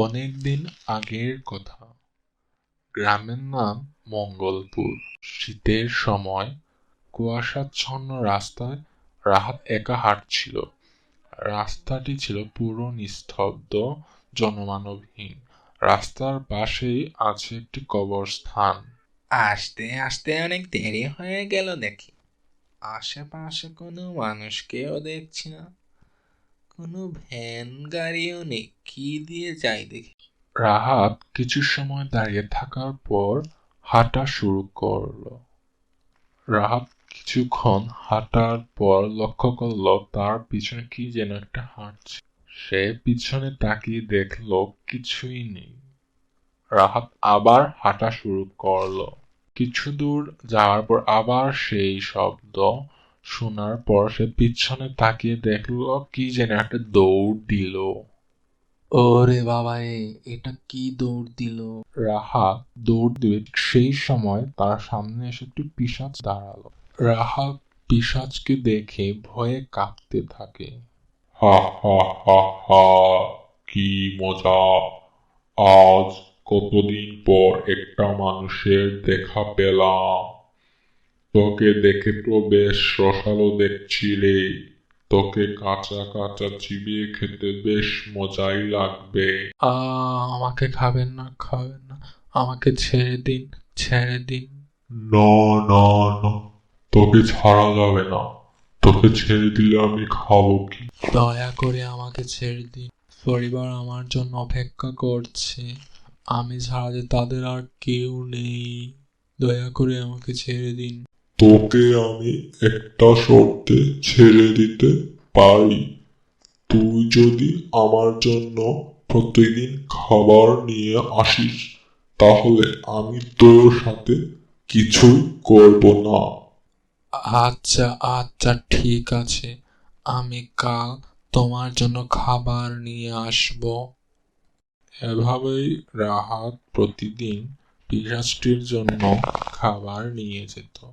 অনেকদিন আগের কথা। গ্রামের নাম মঙ্গলপুর। শীতের সময় কুয়াশাচ্ছন্ন রাস্তায় রাহাত একা হাঁটছিল। রাস্তাটি ছিল পুরো নিস্তব্ধ, জনমানবহীন। রাস্তার পাশেই আছে একটি কবরস্থান। আসতে আসতে অনেক দেরি হয়ে গেল দেখি। আশেপাশে কোনো মানুষকেও দেখছি না। কোনো ভ্যান গাড়িও নেই। কি দিয়ে যাই দেখি। রাহাত কিছু সময় দাঁড়িয়ে থাকার পর হাঁটা শুরু করল। রাহাত কিছুক্ষণ হাঁটার পর লক্ষ্য করল, তার পিছনে কি যেন একটা হাঁটছে। সে পিছনে তাকিয়ে দেখল, কিছুই নেই। রাহাত আবার হাঁটা শুরু করল। কিছু দূর যাওয়ার পর আবার সেই শব্দ শোনার পর সে পিছনে তাকিয়ে দেখল কি যেন একটা দৌড় দিল। ওরে বাবা এটা কি দৌড় দিল? রাহাত দৌড় দিবে সেই সময় তার সামনে এসে একটি পিশাচ দাঁড়াল। রাহাত পিশাচকে দেখে ভয়ে কাঁপতে থাকে। হা হা হা হা কি মজা। আজ কতদিন পর একটা মানুষের দেখা পেলাম। তোকে দেখে তো বেশ রসালো দেখছি রে তোকে কাঁচা কাঁচা চিবিয়ে খেতে বেশ মজাই লাগবে। আ আমাকে খাবেন না খাবেন না। আমাকে ছেড়ে দিন ছেড়ে দিন। না না না। তোকে ছাড়া যাবে না। তোকে ছেড়ে দিলে আমি খাব কি? দয়া করে আমাকে ছেড়ে দিন। পরিবার আমার জন্য অপেক্ষা করছে। আমি ছাড়া যে তাদের আর কেউ নেই। দয়া করে আমাকে ছেড়ে দিন। তোকে আমি একটা শর্তে ছেড়ে দিতে পারি। তুই যদি আমার জন্য প্রতিদিন খাবার নিয়ে আসিস তাহলে আমি তোর সাথে কিছুই করব না। আচ্ছা আচ্ছা ঠিক আছে। আমি কাল তোমার জন্য খাবার নিয়ে আসব। এভাবেই রাহাত প্রতিদিন পিসাজটির জন্য খাবার নিয়ে যেত।